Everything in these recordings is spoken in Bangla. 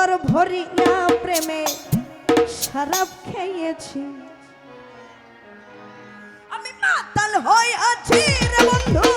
অন্তর ভরিয়া প্রেমে সারাপ খেয়েছি। আমি মাতাল হয়ে আছি রে বন্ধু।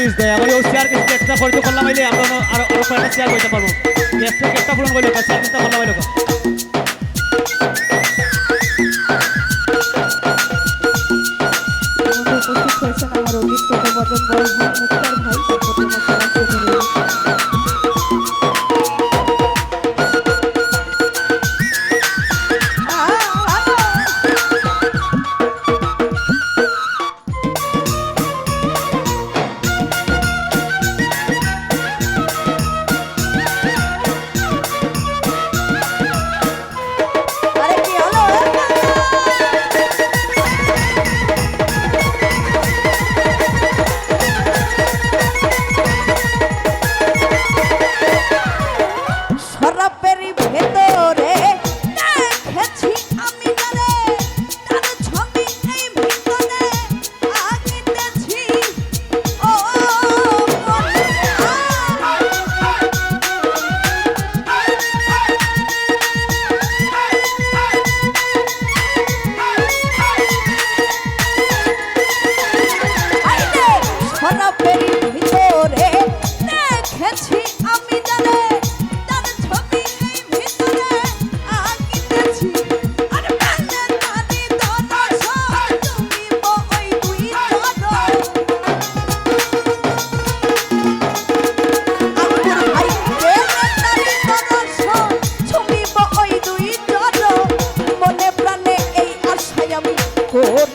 প্লিজ দয়া করে ওই চেয়ারকে চেষ্টা করে তো করলাম আইলে আমরা আরও আরও কয়েকটা চেয়ার করতে পারব। চেষ্টা একটা ফোন করলে চেয়ার চেষ্টা করলাম আইলে আমার অভিজ্ঞতা বদল বলব। को